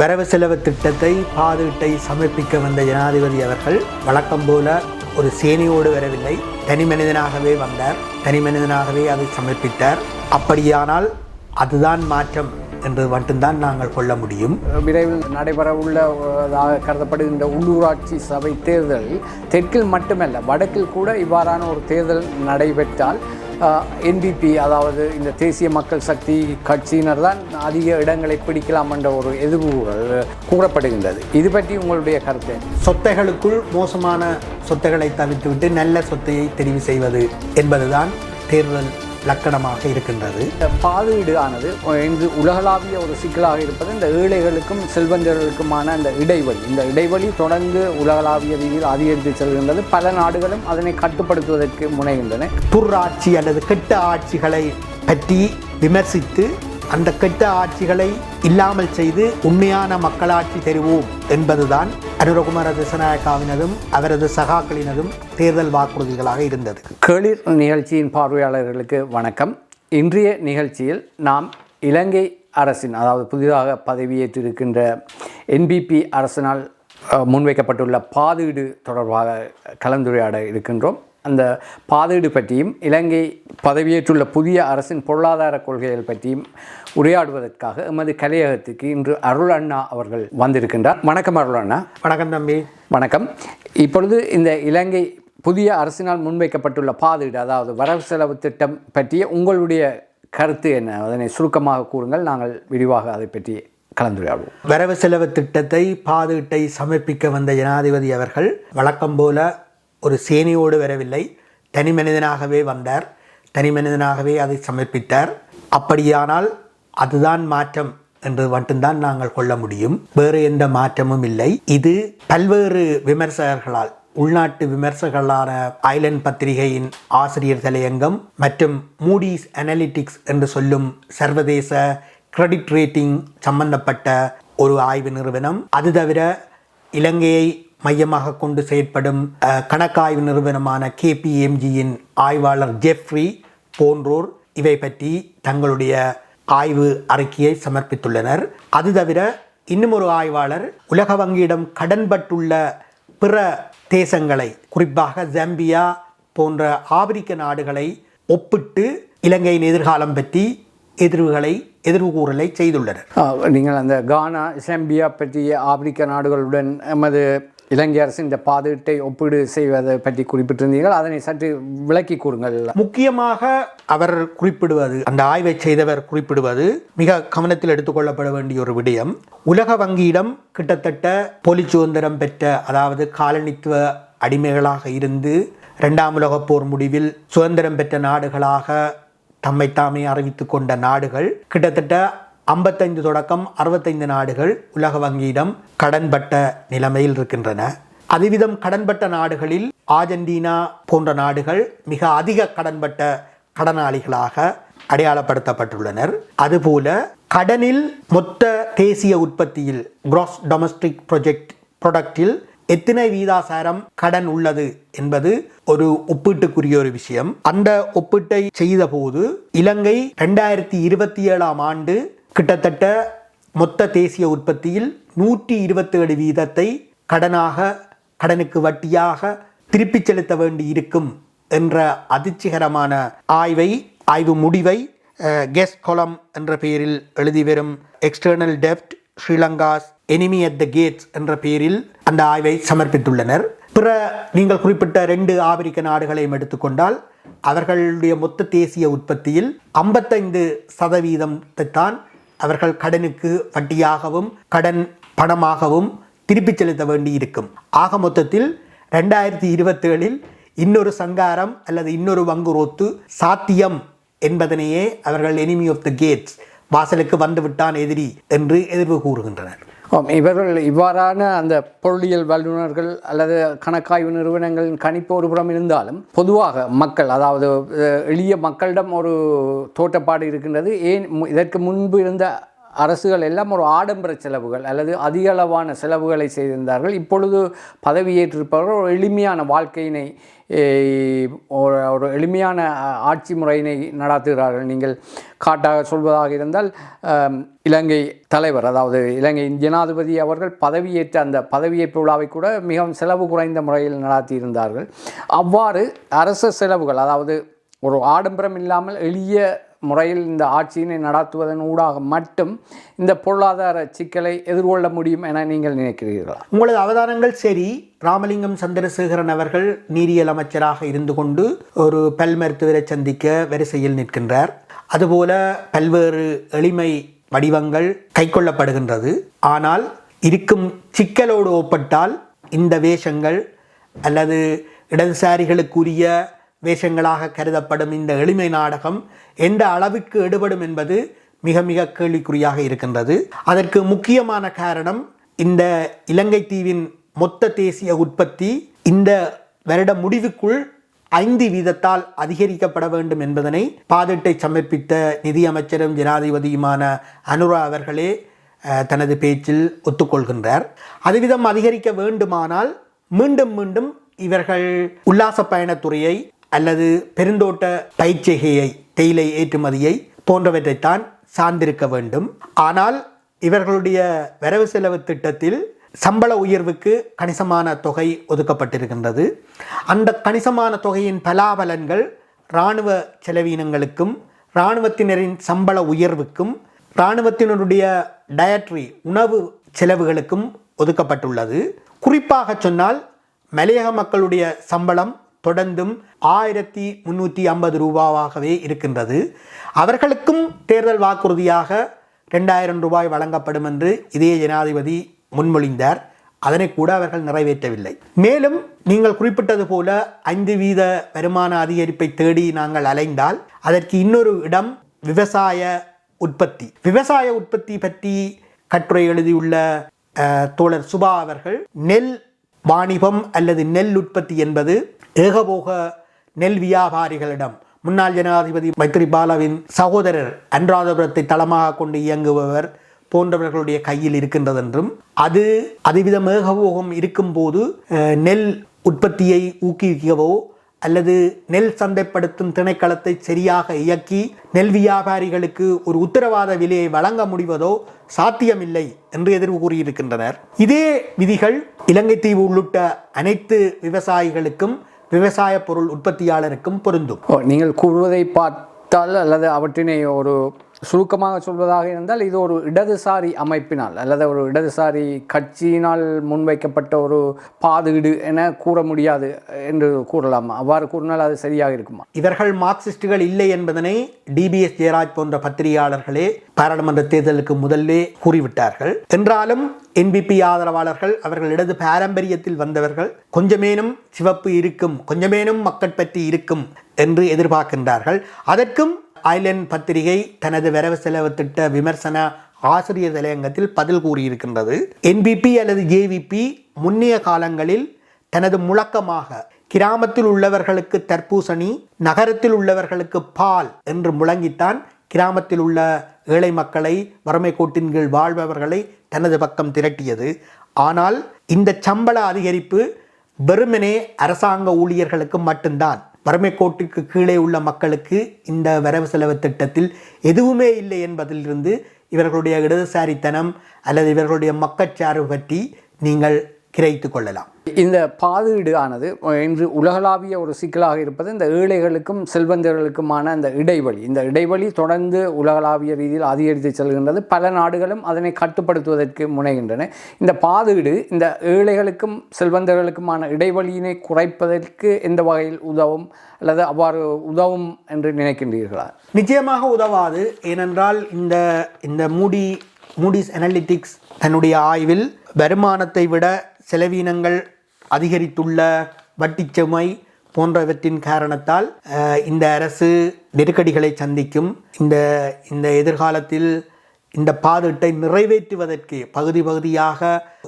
வரவு செலவு திட்டத்தை பாதுகிட்டை சமர்ப்பிக்க வந்த ஜனாதிபதி அவர்கள் வழக்கம் போல ஒரு சேனையோடு வரவில்லை. தனி மனிதனாகவே வந்தார். தனி மனிதனாகவே அதை சமர்ப்பித்தார். அப்படியானால் அதுதான் மாற்றம் என்று மட்டும்தான் நாங்கள் கொள்ள முடியும். விரைவில் நடைபெறவுள்ளதாக கருதப்படுகின்ற உள்ளூராட்சி சபை தேர்தலில் தெற்கில் மட்டுமல்ல வடக்கில் கூட இவ்வாறான ஒரு தேர்தல் நடைபெற்றால் என்பிபி அதாவது இந்த தேசிய மக்கள் சக்தி கட்சியினர் தான் அதிக இடங்களை பிடிக்கலாம் என்ற ஒரு எதிர்வுகள் கூறப்படுகின்றது. இது பற்றி உங்களுடைய கருத்து? சொத்தைகளுக்குள் மோசமான சொத்தைகளை தவிர்த்துவிட்டு நல்ல சொத்தையை தெரிவு செய்வது என்பதுதான் தேர்தல் லக்கணமாக இருக்கின்றது. இந்த பாதுகீடு ஆனது இன்று உலகளாவிய ஒரு சிக்கலாக இருப்பது இந்த ஏழைகளுக்கும் செல்வந்தர்களுக்குமான அந்த இடைவெளி. இந்த இடைவெளி தொடர்ந்து உலகளாவிய ரீதியில் அதிகரித்து செல்கின்றது. பல நாடுகளும் அதனை கட்டுப்படுத்துவதற்கு முனைகின்றன. துர்ராட்சி அல்லது கெட்ட ஆட்சிகளை பற்றி விமர்சித்து அந்த கெட்ட ஆட்சிகளை இல்லாமல் செய்து உண்மையான மக்களாட்சி தருவோம் என்பதுதான் அனுரகுமார திசநாயக்காவினதும் அவரது சகாக்களினதும் தேர்தல் வாக்குறுதிகளாக இருந்தது. கேளிர் நிகழ்ச்சியின் பார்வையாளர்களுக்கு வணக்கம். இன்றைய நிகழ்ச்சியில் நாம் இலங்கை அரசின் அதாவது புதிதாக பதவியேற்றிருக்கின்ற என்பிபி அரசினால் முன்வைக்கப்பட்டுள்ள பாதீடு தொடர்பாக கலந்துரையாட இருக்கின்றோம். அந்த பாதீடு பற்றியும் இலங்கை பதவியேற்றுள்ள புதிய அரசின் பொருளாதார கொள்கைகள் பற்றியும் உரையாடுவதற்காக எமது கலையகத்துக்கு இன்று அருள் அண்ணா அவர்கள் வந்திருக்கின்றார். வணக்கம் அருள் அண்ணா. வணக்கம் தம்பி. வணக்கம். இப்பொழுது இந்த இலங்கை புதிய அரசினால் முன்வைக்கப்பட்டுள்ள பாதீடு அதாவது வரவு செலவு திட்டம் பற்றிய உங்களுடைய கருத்து என்ன? அதனை சுருக்கமாக கூறுங்கள். நாங்கள் விரிவாக அதை பற்றி கலந்துரையாடுவோம். வரவு செலவு திட்டத்தை பாதுகிட்டை சமர்ப்பிக்க வந்த ஜனாதிபதி அவர்கள் வழக்கம் போல ஒரு சேனையோடு வரவில்லை. தனி மனிதனாகவே வந்தார். தனி மனிதனாகவே அதை சமர்ப்பித்தார். அப்படியானால் அதுதான் மாற்றம் என்று மட்டும்தான் நாங்கள் கொள்ள முடியும். வேறு எந்த மாற்றமும் இல்லை. இது பல்வேறு விமர்சகர்களால் உள்நாட்டு விமர்சகர்களான ஐலண்ட் பத்திரிகையின் ஆசிரியர் தலையங்கம் மற்றும் மூடிஸ் அனலிட்டிக்ஸ் என்று சொல்லும் சர்வதேச கிரெடிட் ரேட்டிங் சம்பந்தப்பட்ட ஒரு ஆய்வு நிறுவனம். அது தவிர இலங்கையை மையமாக கொண்டு செயற்படும் கணக்காய்வு நிறுவனமான கேபிஎம்ஜியின் ஆய்வாளர் ஜெஃப்ரி போன்றோர் இவை பற்றி தங்களுடைய ஆய்வு அறிக்கையை சமர்ப்பித்துள்ளனர். அது தவிர இன்னும் ஒரு ஆய்வாளர் உலக வங்கியிடம் கடன்பட்டுள்ள பிற தேசங்களை குறிப்பாக ஜாம்பியா போன்ற ஆப்பிரிக்க நாடுகளை ஒப்பிட்டு இலங்கையின் எதிர்காலம் பற்றி எதிர்வுகளை எதிர்வு கூறலை செய்துள்ளனர் நீங்கள் அந்த கானா செம்பியா பற்றிய ஆப்பிரிக்க நாடுகளுடன் எமது இலங்கை அரசு இந்த பாதுகாட்டை ஒப்பீடு செய்வதை பற்றி குறிப்பிட்டிருந்தீர்கள். அதனை சற்று விளக்கி கூறுங்கள். முக்கியமாக அவர் குறிப்பிடுவது அந்த ஆய்வை செய்தவர் குறிப்பிடுவது மிக கவனத்தில் எடுத்துக்கொள்ளப்பட வேண்டிய ஒரு விடயம். உலக வங்கியிடம் கிட்டத்தட்ட பொலி சுதந்திரம் பெற்ற அதாவது காலனித்துவ அடிமைகளாக இருந்து இரண்டாம் உலகப் போர் முடிவில் சுதந்திரம் பெற்ற நாடுகளாக தம்மை தாமே அறிவித்து கொண்ட நாடுகள் கிட்டத்தட்ட ஐம்பத்தைந்து தொடக்கம் அறுபத்தைந்து நாடுகள் உலக வங்கியிடம் கடன்பட்ட நிலைமையில் இருக்கின்றன. அதிவிதம் கடன்பட்ட நாடுகளில் ஆர்ஜென்டினா போன்ற நாடுகள் மிக அதிக கடன்பட்ட கடனாளிகளாக அடையாளப்படுத்தப்பட்டுள்ளனர். அதுபோல கடனில் மொத்த தேசிய உற்பத்தியில் கிராஸ் டொமஸ்டிக் ப்ரொஜெக்ட் ப்ரொடக்டில் எத்தனை வீதாசாரம் கடன் உள்ளது என்பது ஒரு ஒப்பீட்டுக்குரிய ஒரு விஷயம். அந்த ஒப்பீட்டை செய்தபோது இலங்கை ரெண்டாயிரத்தி இருபத்தி ஏழாம் ஆண்டு கிட்டத்தட்ட மொத்த தேசிய உற்பத்தியில் நூற்றி இருபத்தேழு வீதத்தை கடனாக கடனுக்கு வட்டியாக திருப்பிச் செலுத்த வேண்டி இருக்கும் என்ற அதிர்ச்சிகரமான ஆய்வை ஆய்வு முடிவை கெஸ் கொலம் என்ற பெயரில் எழுதி வரும் external dept Sri Lanka's enemy at the gates என்ற பெயரில் அந்த ஆய்வை சமர்ப்பித்துள்ளனர். பிற நீங்கள் குறிப்பிட்ட ரெண்டு ஆப்பிரிக்க நாடுகளையும் எடுத்துக்கொண்டால் அவர்களுடைய மொத்த தேசிய உற்பத்தியில் ஐம்பத்தைந்து சதவீதத்தை தான் அவர்கள் கடனுக்கு வட்டியாகவும் கடன் பணமாகவும் திருப்பிச் செலுத்த வேண்டி இருக்கும் ஆக மொத்தத்தில் ரெண்டாயிரத்தி இருபத்தேழில் இன்னொரு சங்காரம் அல்லது இன்னொரு வங்குரோத்து சாத்தியம் என்பதனையே அவர்கள் எனிமி ஆஃப் த கேட்ஸ் வாசலுக்கு வந்துவிட்டான் எதிரி என்று எதிர்வு கூறுகின்றனர். இவர்கள் இவ்வாறான அந்த பொருளியல் வல்லுநர்கள் அல்லது கணக்காய்வு நிறுவனங்களின் கணிப்பு ஒரு புறம் இருந்தாலும் பொதுவாக மக்கள் அதாவது எளிய மக்களிடம் ஒரு தோட்டப்பாடு இருக்கின்றது. ஏன் மு- இதற்கு முன்பு இருந்த அரசுகள் எல்லாம் ஒரு ஆடம்பர செலவுகள் அல்லது அதிக அளவான செலவுகளை செய்திருந்தார்கள். இப்பொழுது பதவியேற்றிருப்பவர்கள் ஒரு எளிமையான வாழ்க்கையினை ஒரு ஒரு எளிமையான ஆட்சி முறையினை நடாத்துகிறார்கள். நீங்கள் காட்டாக சொல்வதாக இருந்தால் இலங்கை தலைவர் அதாவது இலங்கையின் ஜனாதிபதி அவர்கள் பதவியேற்ற அந்த பதவியேற்பு விழாவை கூட மிகவும் செலவு குறைந்த முறையில் நடாத்தியிருந்தார்கள். அவ்வாறு அரச செலவுகள் அதாவது ஒரு ஆடம்பரம் இல்லாமல் எளிய முறையில் இந்த ஆட்சியினை நடத்துவதன் ஊடாக மட்டும் இந்த பொருளாதார சிக்கலை எதிர்கொள்ள முடியும் என நீங்கள் நினைக்கிறீர்களா? உங்களது அவதாரங்கள் சரி. ராமலிங்கம் சந்திரசேகரன் அவர்கள் நீரியல் அமைச்சராக இருந்து கொண்டு ஒரு பல் மருத்துவரை சந்திக்க வரிசையில் நிற்கின்றார். அதுபோல பல்வேறு எளிமை வடிவங்கள் கைக்கொள்ளப்படுகின்றது. ஆனால் இருக்கும் சிக்கலோடு ஒப்பட்டால் இந்த வேஷங்கள் அல்லது இடதுசாரிகளுக்குரிய வேஷங்களாக கருதப்படும் இந்த எளிமை நாடகம் எந்த அளவுக்கு எடுபடும் என்பது மிக மிக கேள்விக்குறியாக இருக்கின்றது. அதற்கு முக்கியமான காரணம் இந்த இலங்கை தீவின் மொத்த தேசிய உற்பத்தி இந்த வருட முடிவுக்குள் ஐந்து வீதத்தால் அதிகரிக்கப்பட வேண்டும் என்பதனை பாதிட்டை சமர்ப்பித்த நிதியமைச்சரும் ஜனாதிபதியுமான அனுரா அவர்களே தனது பேச்சில் ஒத்துக்கொள்கின்றார். அதுவிதம் அதிகரிக்க வேண்டுமானால் மீண்டும் மீண்டும் இவர்கள் உல்லாச பயணத்துறையை அல்லது பெருந்தோட்ட பயிற்சிகையை தேயிலை ஏற்றுமதியை போன்றவற்றைத்தான் சார்ந்திருக்க வேண்டும். ஆனால் இவர்களுடைய வரவு செலவு திட்டத்தில் சம்பள உயர்வுக்கு கணிசமான தொகை ஒதுக்கப்பட்டிருக்கின்றது. அந்த கணிசமான தொகையின் பலாபலன்கள் இராணுவ செலவீனங்களுக்கும் இராணுவத்தினரின் சம்பள உயர்வுக்கும் இராணுவத்தினருடைய டயட்ரி உணவு செலவுகளுக்கும் ஒதுக்கப்பட்டுள்ளது. குறிப்பாக சொன்னால் மலையக மக்களுடைய சம்பளம் தொடர்ந்தும் ஆயிரத்தி முன்னூற்றி ஐம்பது ரூபாவாகவே இருக்கின்றது. அவர்களுக்கும் தேர்தல் வாக்குறுதியாக ரெண்டாயிரம் ரூபாய் வழங்கப்படும் என்று இதே ஜனாதிபதி முன்மொழிந்தார். அதனை கூட அவர்கள் நிறைவேற்றவில்லை. மேலும் நீங்கள் குறிப்பிட்டது போல ஐந்து வீத வருமான அதிகரிப்பை தேடி நாங்கள் அலைந்தால் அதற்கு இன்னொரு இடம் விவசாய உற்பத்தி. விவசாய உற்பத்தி பற்றி கட்டுரை எழுதியுள்ள தோழர் சுபா அவர்கள் நெல் வாணிபம் அல்லது நெல் உற்பத்தி என்பது ஏகபோக நெல் வியாபாரிகளிடம் முன்னாள் ஜனாதிபதி மைத்ரிபாலவின் சகோதரர் அன்றாதபுரத்தை தளமாக கொண்டு இயங்குபவர் போன்றவர்களுடைய கையில் இருக்கின்றது என்றும் அது அதுவிதம் ஏகபோகம் இருக்கும்போது நெல் உற்பத்தியை ஊக்குவிக்கவோ அல்லது நெல் சந்தைப்படுத்தும் திணைக்களத்தை சரியாக இயக்கி நெல் வியாபாரிகளுக்கு ஒரு உத்தரவாத விலையை வழங்க முடிவதோ சாத்தியமில்லை என்று எதிர்வு கூறியிருக்கின்றனர். இதே விதிகள் இலங்கை தீவு உள்ளிட்ட அனைத்து விவசாயிகளுக்கும் விவசாய பொருள் உற்பத்தியாளருக்கும் பொருந்தும். நீங்கள் கூறுவதை பார்த்தால் அல்லது அவற்றினை ஒரு சுருக்கமாக சொல்வதாக இருந்தால் இது ஒரு இடதுசாரி அமைப்பினால் அல்லது ஒரு இடதுசாரி கட்சியினால் முன்வைக்கப்பட்ட ஒரு பாதுகீடு என கூற முடியாது என்று கூறலாம். அவ்வாறு கூறினால் அது சரியாக இருக்குமா? இவர்கள் மார்க்சிஸ்டுகள் இல்லை என்பதனை டிபிஎஸ் ஜெயராஜ் போன்ற பத்திரிகையாளர்களே பாராளுமன்ற தேர்தலுக்கு முதல்லே கூறிவிட்டார்கள். என்றாலும் என்பிபி ஆதரவாளர்கள் அவர்கள் இடது பாரம்பரியத்தில் வந்தவர்கள் கொஞ்சமேனும் சிவப்பு இருக்கும் கொஞ்சமேனும் மக்கள் பற்றி இருக்கும் என்று எதிர்பார்க்கின்றார்கள். அதற்கும் ஐலண்ட் பத்திரிகை தனது வரவு செலவு திட்ட விமர்சன ஆசிரியர் தலையங்கத்தில் பதில் கூறியிருக்கின்றது. என்பிபி அல்லது ஜேவிபி முன்னைய காலங்களில் தனது முழக்கமாக கிராமத்தில் உள்ளவர்களுக்கு தர்பூசணி நகரத்தில் உள்ளவர்களுக்கு பால் என்று முழங்கித்தான் கிராமத்தில் உள்ள ஏழை மக்களை வறுமை கோட்டின் கீழ் வாழ்பவர்களை தனது பக்கம் திரட்டியது. ஆனால் இந்த சம்பள அதிகரிப்பு வெறுமனே அரசாங்க ஊழியர்களுக்கு மட்டும்தான். வறுமை கோட்டுக்கு கீழே உள்ள மக்களுக்கு இந்த வரவு செலவு திட்டத்தில் எதுவுமே இல்லை என்பதிலிருந்து இவர்களுடைய இடதுசாரித்தனம் அல்லது இவர்களுடைய மக்கச்சார்பு பற்றி நீங்கள் கிரகித்து கொள்ளலாம். இந்த பாதுகீடு ஆனது இன்று உலகளாவிய ஒரு சிக்கலாக இருப்பது இந்த ஏழைகளுக்கும் செல்வந்தர்களுக்குமான அந்த இடைவெளி. இந்த இடைவெளி தொடர்ந்து உலகளாவிய ரீதியில் அதிகரித்து செல்கின்றது. பல நாடுகளும் அதனை கட்டுப்படுத்துவதற்கு முனைகின்றன. இந்த பாதுகீடு இந்த ஏழைகளுக்கும் செல்வந்தர்களுக்குமான இடைவெளியினை குறைப்பதற்கு எந்த வகையில் உதவும் அல்லது அவ்வாறு உதவும் என்று நினைக்கின்றீர்களா? நிச்சயமாக உதவாது. ஏனென்றால் இந்த இந்த மூடி மூடிஸ் அனலிட்டிக்ஸ் தன்னுடைய ஆய்வில் வருமானத்தை விட செலவீனங்கள் அதிகரித்துள்ள வட்டிச்சுமை போன்றவற்றின் காரணத்தால் இந்த அரசு நெருக்கடிகளை சந்திக்கும். இந்த இந்த எதிர்காலத்தில் இந்த பாதீட்டை நிறைவேற்றுவதற்கு பகுதி பகுதியாக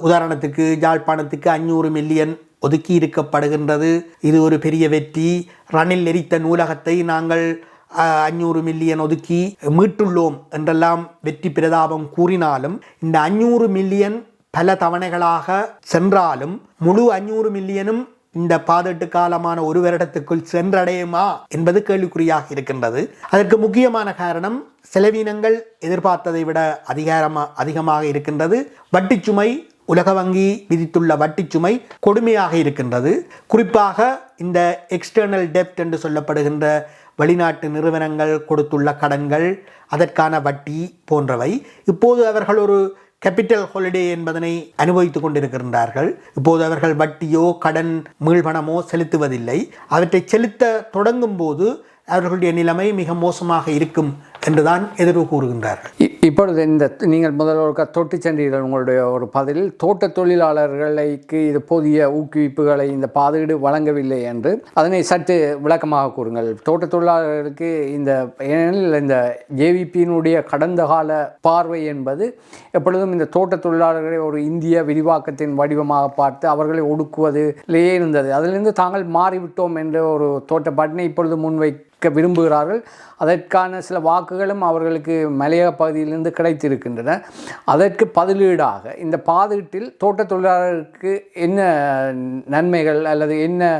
உதாரணத்துக்கு யாழ்ப்பாணத்துக்கு அஞ்சூறு மில்லியன் ஒதுக்கி இருக்கப்படுகின்றது. இது ஒரு பெரிய வெற்றி. ரணில் எரித்த நூலகத்தை நாங்கள் அஞ்சூறு மில்லியன் ஒதுக்கி மீட்டுள்ளோம் என்றெல்லாம் வெற்றி பிரதாபம் கூறினாலும் இந்த அஞ்சூறு மில்லியன் பல தவணைகளாக சென்றாலும் முழு அஞ்சூறு மில்லியனும் இந்த பாதெட்டு காலமான ஒரு வருடத்துக்குள் சென்றடையுமா என்பது கேள்விக்குறியாக இருக்கின்றது. அதற்கு முக்கியமான காரணம் செலவினங்கள் எதிர்பார்த்ததை விட அதிகாரமா அதிகமாக இருக்கின்றது. வட்டிச்சுமை உலக வங்கி விதித்துள்ள வட்டிச்சுமை கொடுமையாக இருக்கின்றது. குறிப்பாக இந்த எக்ஸ்டர்னல் டெப்ட் என்று சொல்லப்படுகின்ற வெளிநாட்டு நிறுவனங்கள் கொடுத்துள்ள கடன்கள் அதற்கான வட்டி போன்றவை. இப்போது அவர்கள் ஒரு கேபிட்டல் ஹாலிடே என்பதனை அனுபவித்துக் கொண்டிருக்கின்றார்கள். இப்போது அவர்கள் வட்டியோ கடன் மீள்பணமோ செலுத்துவதில்லை. அவற்றை செலுத்த தொடங்கும் போது அவர்களுடைய நிலைமை மிக மோசமாக இருக்கும். என்றுதான் எதிர்வு கூறுகின்றார்கள். இப்பொழுது இந்த நீங்கள் முதல்ல ஒரு தொட்டு சென்றீர்கள் உங்களுடைய ஒரு பதிலில் தோட்ட தொழிலாளர்களுக்கு இது போதிய ஊக்குவிப்புகளை இந்த பாதுகாடு வழங்கவில்லை என்று. அதனை சற்று விளக்கமாக கூறுங்கள். தோட்ட தொழிலாளர்களுக்கு இந்த ஏனெனில் இந்த ஜேவிபியினுடைய கடந்த கால பார்வை என்பது எப்பொழுதும் இந்த தோட்ட தொழிலாளர்களை ஒரு இந்திய விரிவாக்கத்தின் வடிவமாக பார்த்து அவர்களை ஒடுக்குவதிலேயே இருந்தது. அதிலிருந்து தாங்கள் மாறிவிட்டோம் என்ற ஒரு தோட்டப்பாட்டினை இப்பொழுது முன்வைக்க விரும்புகிறார்கள். அதற்கான சில வாக்குகளும் அவர்களுக்கு மலையக பகுதியிலிருந்து கிடைத்திருக்கின்றன. அதற்கு பதிலீடாக இந்த பாதீட்டில் தோட்ட தொழிலாளருக்கு என்ன நன்மைகள் அல்லது என்ன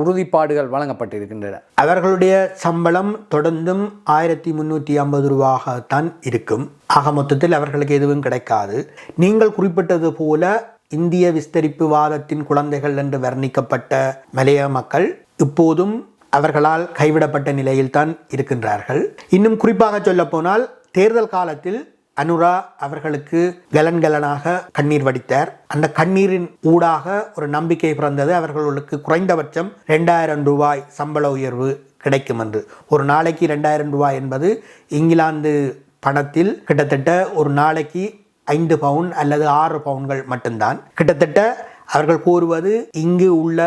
உறுதிப்பாடுகள் வழங்கப்பட்டிருக்கின்றன? அவர்களுடைய சம்பளம் தொடர்ந்தும் ஆயிரத்தி முன்னூற்றி ஐம்பது ரூபாகத்தான் இருக்கும். ஆக மொத்தத்தில் அவர்களுக்கு எதுவும் கிடைக்காது. நீங்கள் குறிப்பிட்டது போல இந்திய விஸ்தரிப்பு வாதத்தின் குழந்தைகள் என்று வர்ணிக்கப்பட்ட மலைய மக்கள் இப்போதும் அவர்களால் கைவிடப்பட்ட நிலையில்தான் இருக்கின்றார்கள். இன்னும் குறிப்பாக சொல்லப்போனால் தேர்தல் காலத்தில் அனுரா அவர்களுக்கு கலன்கலனாக கண்ணீர் வடித்தார். அந்த கண்ணீரின் ஊடாக ஒரு நம்பிக்கை பிறந்தது. அவர்களுக்கு குறைந்தபட்சம் ரெண்டாயிரம் ரூபாய் சம்பள உயர்வு கிடைக்கும் என்று. ஒரு நாளைக்கு ரெண்டாயிரம் ரூபாய் என்பது இங்கிலாந்து பணத்தில் கிட்டத்தட்ட ஒரு நாளைக்கு ஐந்து பவுன் அல்லது ஆறு பவுன்கள் மட்டும்தான். கிட்டத்தட்ட அவர்கள் கூறுவது இங்கு உள்ள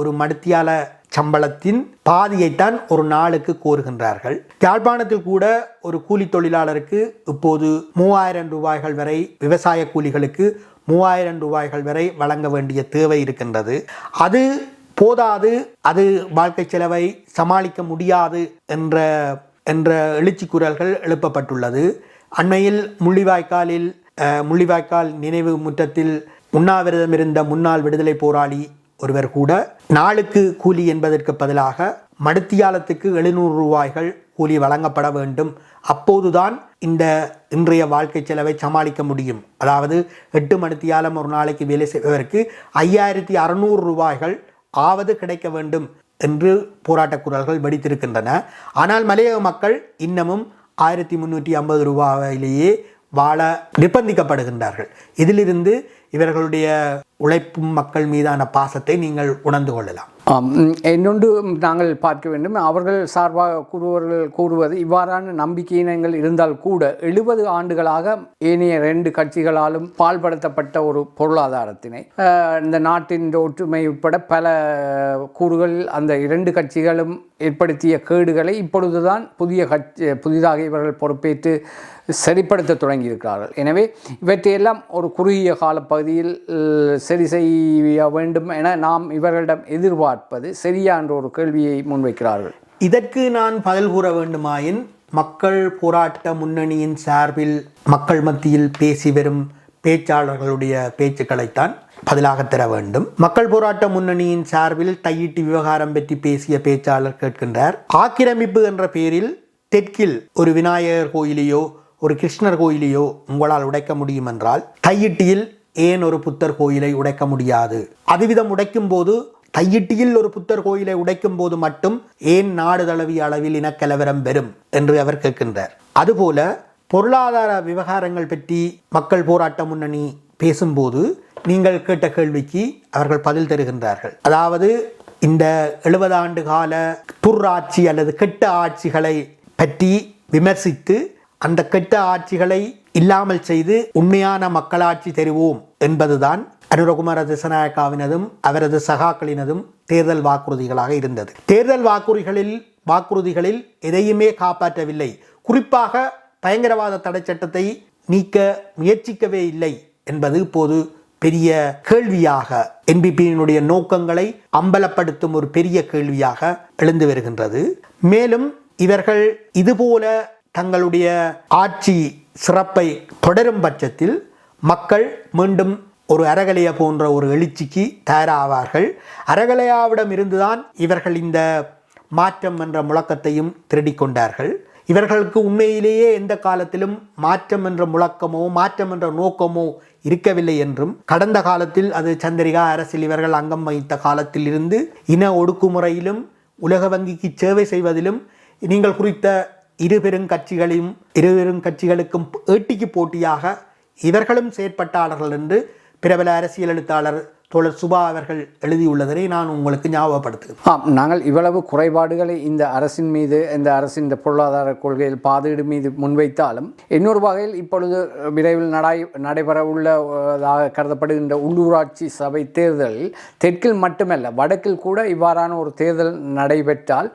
ஒரு மடுத்தியால சம்பளத்தின் பாதியைத்தான் ஒரு நாளுக்கு கோருகின்றார்கள் யாழ்ப்பாணத்தில் கூட ஒரு கூலி தொழிலாளருக்கு இப்போது மூவாயிரம் ரூபாய்கள் வரை விவசாய கூலிகளுக்கு மூவாயிரம் ரூபாய்கள் வரை வழங்க வேண்டிய தேவை இருக்கின்றது. அது போதாது அது வாழ்க்கை செலவை சமாளிக்க முடியாது என்ற என்ற எழுச்சி குரல்கள் எழுப்பப்பட்டுள்ளது. அண்மையில் முள்ளிவாய்க்காலில் முள்ளிவாய்க்கால் நினைவு முற்றத்தில் உண்ணாவிரதம் இருந்த முன்னாள் விடுதலை போராளி ஒருவர் கூட நாளுக்கு கூலி என்பதற்கு பதிலாக மடுத்தியாலத்துக்கு எழுநூறு ரூபாய்கள் கூலி வழங்கப்பட வேண்டும். அப்போதுதான் இந்த இன்றைய வாழ்க்கை செலவை சமாளிக்க முடியும். அதாவது எட்டு மணித்தியாலம் ஒரு நாளைக்கு வேலை செய்வதற்கு ஐயாயிரத்தி அறநூறு ரூபாய்கள் ஆவது கிடைக்க வேண்டும் என்று போராட்ட குரல்கள் வெடித்திருக்கின்றன. ஆனால் மலையக மக்கள் இன்னமும் ஆயிரத்தி முந்நூற்றி ஐம்பது ரூபாயிலேயே வாழ நிர்பந்திக்கப்படுகின்றார்கள். இதிலிருந்து இவர்களுடைய உழைப்பும் மக்கள் மீதான பாசத்தை நீங்கள் உணர்ந்து கொள்ளலாம். இன்னொன்று நாங்கள் பார்க்க வேண்டும். அவர்கள் சார்பாக கூறுவர்கள் கூறுவது இவ்வாறான நம்பிக்கையினங்கள் இருந்தால் கூட எழுபது ஆண்டுகளாக ஏனைய ரெண்டு கட்சிகளாலும் பால்படுத்தப்பட்ட ஒரு பொருளாதாரத்தினை இந்த நாட்டின் ஒற்றுமை உட்பட பல கூறுகளில் அந்த இரண்டு கட்சிகளும் ஏற்படுத்திய கேடுகளை இப்பொழுதுதான் புதிய கட்சி புதிதாக இவர்கள் பொறுப்பேற்று சரிப்படுத்த தொடங்கியிருக்கிறார்கள். எனவே இவற்றையெல்லாம் ஒரு குறுகிய கால பகுதியில் சரி செய்ய வேண்டும் என நாம் இவர்களிடம் எதிர்பார்ப்பது சரியா என்ற ஒரு கேள்வியை முன்வைக்கிறார்கள். இதற்கு நான் பதில் கூற வேண்டுமாயின் மக்கள் போராட்ட முன்னணியின் சார்பில் மக்கள் மத்தியில் பேசி வரும் பேச்சாளர்களுடைய பேச்சுக்களைத்தான் பதிலாக தர வேண்டும். மக்கள் போராட்ட முன்னணியின் சார்பில் தையிட்டு விவகாரம் பற்றி பேசிய பேச்சாளர் கேட்கின்றார். ஆக்கிரமிப்பு என்ற பெயரில் தெற்கில் ஒரு விநாயகர் கோயிலையோ ஒரு கிருஷ்ணர் கோயிலையோ உங்களால் உடைக்க முடியும் என்றால் தையிட்டியில் ஏன் ஒரு புத்தர் கோயிலை உடைக்க முடியாது? அதுவிதம் உடைக்கும் போது தையிட்டியில் ஒரு புத்தர் கோயிலை உடைக்கும் போது மட்டும் ஏன் நாடு தழுவிய அளவில் இனக்கலவரம் வரும் என்று அவர் கேட்கின்றார். அதுபோல பொருளாதார விவகாரங்கள் பற்றி மக்கள் போராட்ட முன்னணி பேசும்போது நீங்கள் கேட்ட கேள்விக்கு அவர்கள் பதில் தருகின்றார்கள். அதாவது இந்த எழுபது ஆண்டு கால துர்ராட்சி அல்லது கெட்ட ஆட்சிகளை பற்றி விமர்சித்து அந்த கெட்ட ஆட்சிகளை இல்லாமல் செய்து உண்மையான மக்களாட்சி தெரிவோம் என்பதுதான் அனுரகுமார திசநாயக்காவினதும் அவரது சகாக்களினதும் தேர்தல் வாக்குறுதிகளாக இருந்தது. தேர்தல் வாக்குறுதிகளில் வாக்குறுதிகளில் எதையுமே காப்பாற்றவில்லை. குறிப்பாக பயங்கரவாத தடை சட்டத்தை நீக்க முயற்சிக்கவே இல்லை என்பது இப்போது பெரிய கேள்வியாக என்பிபியினுடைய நோக்கங்களை அம்பலப்படுத்தும் ஒரு பெரிய கேள்வியாக எழுந்து வருகின்றது. மேலும் இவர்கள் இதுபோல தங்களுடைய ஆட்சி சிறப்பை தொடரும் பட்சத்தில் மக்கள் மீண்டும் ஒரு அரகலைய போன்ற ஒரு எழுச்சிக்கு தயாராவார்கள். அரகலையாவிடம் இருந்துதான் இவர்கள் இந்த மாற்றம் என்ற முழக்கத்தையும் திருடிக்கொண்டார்கள் இவர்களுக்கு உண்மையிலேயே எந்த காலத்திலும் மாற்றம் என்ற முழக்கமோ மாற்றம் என்ற நோக்கமோ இருக்கவில்லை என்றும் கடந்த காலத்தில் அது சந்திரிகா அரசில் இவர்கள் அங்கம் வகித்த காலத்தில் இருந்து இன ஒடுக்குமுறையிலும் உலக வங்கிக்கு சேவை செய்வதிலும் நீங்கள் குறித்த இரு பெருங்கட்சிகளையும் இரு பெருங்கட்சிகளுக்கும் ஏட்டிக்கு போட்டியாக இவர்களும் செயற்பட்டாளர்கள் என்று பிரபல அரசியல் எழுத்தாளர் தோழர் சுபா அவர்கள் எழுதியுள்ளதனை நான் உங்களுக்கு ஞாபகப்படுத்துகிறேன் ஆம் நாங்கள் இவ்வளவு குறைபாடுகளை இந்த அரசின் மீது இந்த அரசின் இந்த பொருளாதார கொள்கையில் பாதீடு மீது முன்வைத்தாலும் இன்னொரு வகையில் இப்பொழுது விரைவில் நடை நடைபெற உள்ளதாக கருதப்படுகின்ற உள்ளூராட்சி சபை தேர்தலில் தெற்கில் மட்டுமல்ல வடக்கில் கூட இவ்வாறான ஒரு தேர்தல் நடைபெற்றால்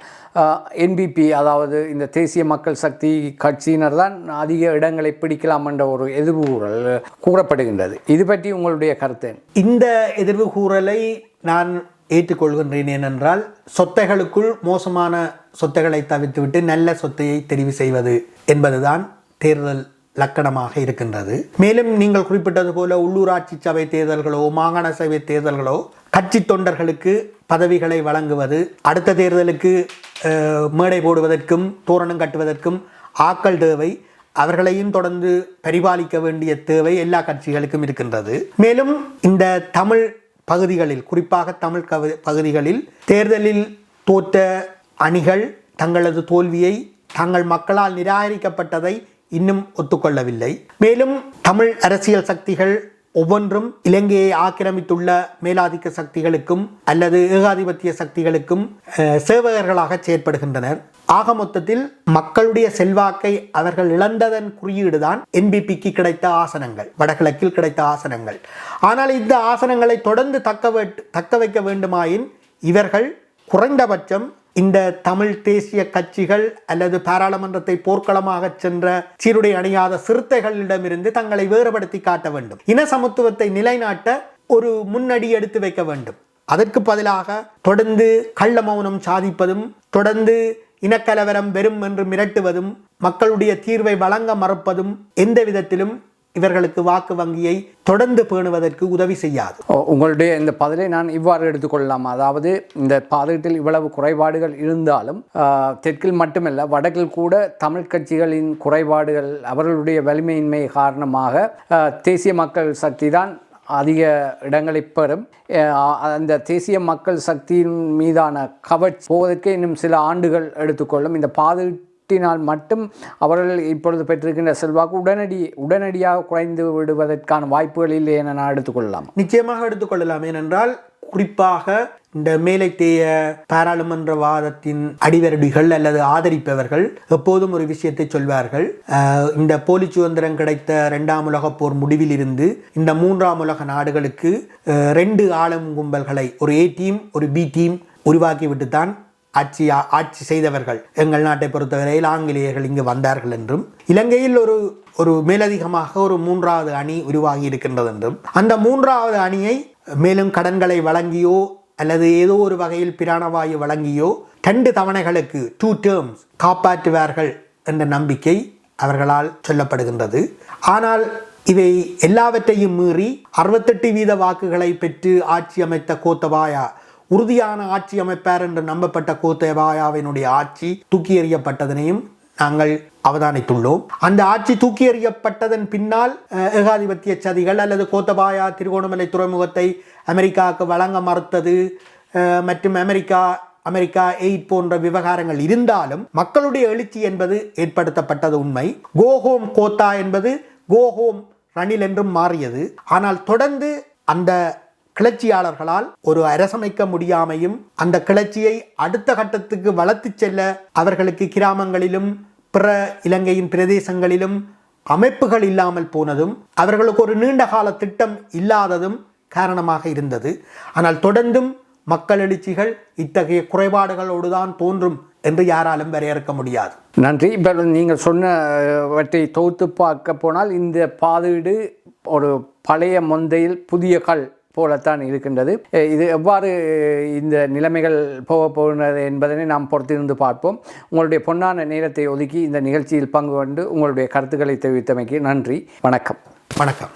என்பிபி அதாவது இந்த தேசிய மக்கள் சக்தி கட்சியினர் தான் அதிக இடங்களை பிடிக்கலாம் என்ற ஒரு எதிர்வுகூறல் கூறப்படுகின்றது இது பற்றி உங்களுடைய கருத்து? இந்த எதிர்வு கூறலை நான் ஏற்றுக்கொள்கின்றேன் ஏனென்றால் சொத்தைகளுக்குள் மோசமான சொத்தைகளை தவிர்த்துவிட்டு நல்ல சொத்தையை தெரிவு செய்வது என்பதுதான் தேர்தல் லக்கணமாக இருக்கின்றது. மேலும் நீங்கள் குறிப்பிட்டது போல உள்ளூராட்சி சபை தேர்தல்களோ மாகாண சபை தேர்தல்களோ கட்சி தொண்டர்களுக்கு பதவிகளை வழங்குவது அடுத்த தேர்தலுக்கு மேடை போடுவதற்கும் தோரணம் கட்டுவதற்கும் ஆக்கள் தேவை. அவர்களையும் தொடர்ந்து பரிபாலிக்க வேண்டிய தேவை எல்லா கட்சிகளுக்கும் இருக்கின்றது. மேலும் இந்த தமிழ் பகுதிகளில் குறிப்பாக தமிழ் கவி பகுதிகளில் தேர்தலில் தோற்ற அணிகள் தங்களது தோல்வியை தங்கள் மக்களால் நிராகரிக்கப்பட்டதை இன்னும் ஒத்துக்கொள்ளவில்லை. மேலும் தமிழ் அரசியல் சக்திகள் ஒவ்வொன்றும் இலங்கையை ஆக்கிரமித்துள்ள மேலாதிக்க சக்திகளுக்கும் அல்லது ஏகாதிபத்திய சக்திகளுக்கும் சேவகர்களாக செயற்படுகின்றனர். ஆக மொத்தத்தில் மக்களுடைய செல்வாக்கை அவர்கள் இழந்ததன் குறியீடுதான் என்பிபிக்கு கிடைத்த ஆசனங்கள் வடகிழக்கில் கிடைத்த ஆசனங்கள். ஆனால் இந்த ஆசனங்களை தொடர்ந்து தக்க தக்க வைக்க வேண்டுமாயின் இவர்கள் குறைந்தபட்சம் இந்த தமிழ் தேசிய கட்சிகள் அல்லது பாராளுமன்றத்தை போர்க்களமாக சென்ற சீருடை அணியாத சிறுத்தைகளிடமிருந்து தங்களை வேறுபடுத்தி காட்ட வேண்டும். இன சமத்துவத்தை நிலைநாட்ட ஒரு முன்னடி எடுத்து வைக்க வேண்டும். அதற்கு பதிலாக தொடர்ந்து கள்ள மௌனம் சாதிப்பதும் தொடர்ந்து இனக்கலவரம் வெறும் என்று மிரட்டுவதும் மக்களுடைய தீர்வை வழங்க மறுப்பதும் எந்த விதத்திலும் இவர்களுக்கு வாக்கு வங்கியை தொடர்ந்து பேணுவதற்கு உதவி செய்யாது. உங்களுடைய இந்த பதிலை நான் இவ்வாறு எடுத்துக்கொள்ளலாம். அதாவது இந்த பாதகத்தில் இவ்வளவு குறைபாடுகள் இருந்தாலும் தெற்கில் மட்டுமல்ல வடக்கில் கூட தமிழ் கட்சிகளின் குறைபாடுகள் அவர்களுடைய வலிமையின்மை காரணமாக தேசிய மக்கள் சக்தி தான் அதிக இடங்களை பெறும். அந்த தேசிய மக்கள் சக்தியின் மீதான கவர்ச்சி போவதற்கு இன்னும் சில ஆண்டுகள் எடுத்துக்கொள்ளும். இந்த பாதகத்தினால் மட்டும் அவர்கள் இப்பொழுது பெற்றிருக்கின்ற செல்வாக்கு உடனடி உடனடியாக குறைந்து விடுவதற்கான வாய்ப்புகள் இல்லை என நான் எடுத்துக்கொள்ளலாம். நிச்சயமாக எடுத்துக்கொள்ளலாம். ஏனென்றால் குறிப்பாக இந்த மேலைத்தேய பாராளுமன்ற வாதத்தின் அடிவருடிகள் அல்லது ஆதரிப்பவர்கள் எப்போதும் ஒரு விஷயத்தை சொல்வார்கள். இந்த போலி சுதந்திரம் கிடைத்த இரண்டாம் உலக போர் முடிவில் இருந்து இந்த மூன்றாம் உலக நாடுகளுக்கு ரெண்டு ஆளும் கும்பல்களை ஒரு ஏ டீம் ஒரு பி டீம் உருவாக்கிவிட்டு தான் ஆட்சி ஆட்சி செய்தவர்கள். எங்கள் நாட்டை பொறுத்தவரையில் ஆங்கிலேயர்கள் இங்கு வந்தார்கள் என்றும் இலங்கையில் ஒரு ஒரு மேலதிகமாக ஒரு மூன்றாவது அணி உருவாகி இருக்கின்றது என்றும் அந்த மூன்றாவது அணியை மேலும் கடன்களை வழங்கியோ அல்லது ஏதோ ஒரு வகையில் பிராணவாயு வழங்கியோ ரெண்டு தவணைகளுக்கு டூ டேர்ம்ஸ் காப்பாற்றுவார்கள் என்ற நம்பிக்கை அவர்களால் சொல்லப்படுகின்றது. ஆனால் இவை எல்லாவற்றையும் மீறி அறுபத்தெட்டு வீத வாக்குகளை பெற்று ஆட்சி அமைத்த கோத்தபாயா உறுதியான ஆட்சி அமைப்பார் என்று நம்பப்பட்ட கோத்தபாயாவினுடைய ஆட்சி தூக்கி எறியப்பட்டதனையும் நாங்கள் அவதானித்துள்ளோம். அந்த ஆட்சி தூக்கி எறியப்பட்டதன் பின்னால் ஏகாதிபத்திய சதிகள் அல்லது கோத்தபாயா திருகோணமலை துறைமுகத்தை அமெரிக்காவுக்கு வழங்க மறுத்தது மற்றும் அமெரிக்கா அமெரிக்கா எய்ட் போன்ற விவகாரங்கள் இருந்தாலும் மக்களுடைய எழுச்சி என்பது ஏற்படுத்தப்பட்டது உண்மை. கோஹோம் கோத்தா என்பது கோஹோம் ரணில் என்றும் மாறியது. ஆனால் தொடர்ந்து அந்த கிளர்ச்சியாளர்களால் ஒரு அரசமைக்க முடியாமையும் அந்த கிளர்ச்சியை அடுத்த கட்டத்துக்கு வளர்த்துச் செல்ல அவர்களுக்கு கிராமங்களிலும் பிற இலங்கையின் பிரதேசங்களிலும் அமைப்புகள் இல்லாமல் போனதும் அவர்களுக்கு ஒரு நீண்ட கால திட்டம் இல்லாததும் காரணமாக இருந்தது. ஆனால் தொடர்ந்தும் மக்கள் எழுச்சிகள் இத்தகைய குறைபாடுகளோடு தான் தோன்றும் என்று யாராலும் வரையறுக்க முடியாது. நன்றி. இப்போ நீங்கள் சொன்னவற்றை தொகுத்து பார்க்க போனால் இந்த பாதீடு ஒரு பழைய மொந்தையில் புதிய கல் போலத்தான் இருக்கின்றது. இது எவ்வாறு இந்த நிலைமைகள் போக போகின்றது என்பதனை நாம் பொறுத்திருந்து பார்ப்போம். உங்களுடைய பொன்னான நேரத்தை ஒதுக்கி இந்த நிகழ்ச்சியில் பங்கு கொண்டு உங்களுடைய கருத்துக்களை தெரிவித்தமைக்கு நன்றி. வணக்கம். வணக்கம்.